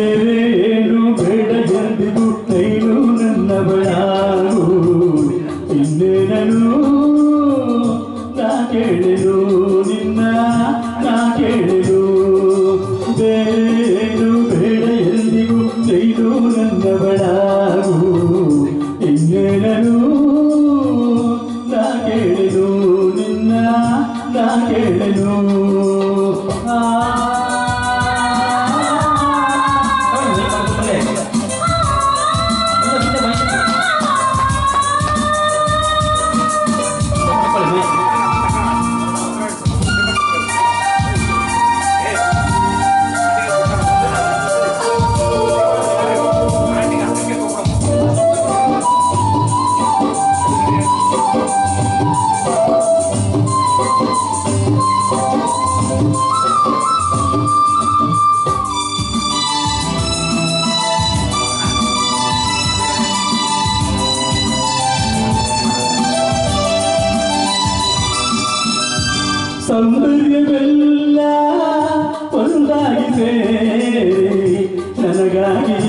ಬೇರೇನು ಬೇಡ ಜಲ್ದಿ ಬುಟ್ಟೈನು ನನ್ನ ಬಡಾರು ಇನ್ನೇನನು ನಾ ಕೇಳಿದು ನಿನ್ನ ನಾ ಕೇಳಿದು ಬೇರೇನು ಬೇಡ ಎಂದಿಗೂ ತೈನು ನನ್ನ ಬಡಾರು ಇನ್ನೇನನು ನಾ ಕೇಳಿದು ನಿನ್ನ ನಾ ಕೇಳಿದು ಆ ಸೌಂದರ್ಯವೆಲ್ಲ ಹೊಸದಾಗಿದೆ ನನಗಾಗಿ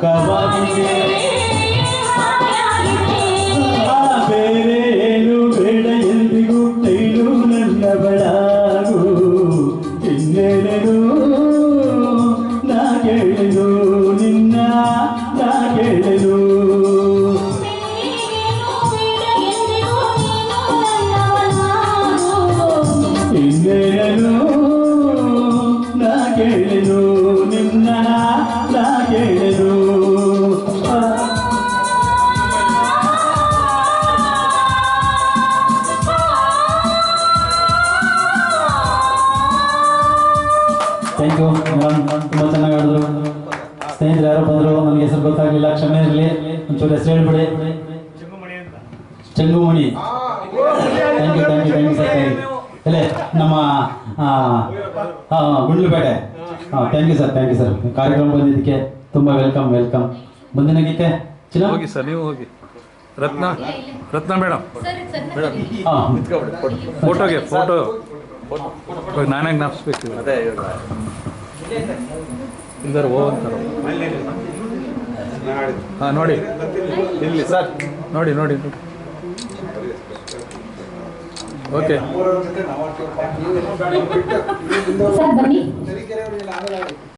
Cavalo de thank you madam ತುಂಬ ಚೆನ್ನಾಗಿ ಆಡಿದ್ರು. ಸ್ನೇಹಿತರು ಯಾರೋ ಬಂದರು ನನಗೆ ಹೆಸರು ಗೊತ್ತಾಗಲಿಲ್ಲ. ಕ್ಷಮೆ ಇರಲಿ. ಒಂಚೂರು ಹೆಸರು ಹೇಳ್ಬಿಡಿ. Chengumani. Thank you thank you thank you sir thank you ಅಲ್ಲೇ ನಮ್ಮ ಹಾಂ ಗುಂಡ್ಲುಪೇಟೆ. ಹಾಂ thank you sir thank you sir ಕಾರ್ಯಕ್ರಮ ಬಂದಿದ್ದಕ್ಕೆ ತುಂಬ ವೆಲ್ಕಮ್ ವೆಲ್ಕಮ್ ಮುಂದಿನ ಗೀತೆ ಚಿನ್ನ? ಹೋಗಿ ಸರ್ ನೀವು ಹೋಗಿ. ರತ್ನ ರತ್ನ ಮೇಡಮ್. ಹಾಂ ಫೋಟೋಗೆ ಫೋಟೋ ನಾನಾಗ ನಾಪಿಸ್ಬೇಕು ಅದೇ ಇಲ್ದಾರ ಓ ಅಂತಾರ ಹಾಂ ನೋಡಿ. ಇಲ್ಲಿ ಸರ್ ನೋಡಿ ನೋಡಿ. ಓಕೆ. ಸರ್ ಬನ್ನಿ.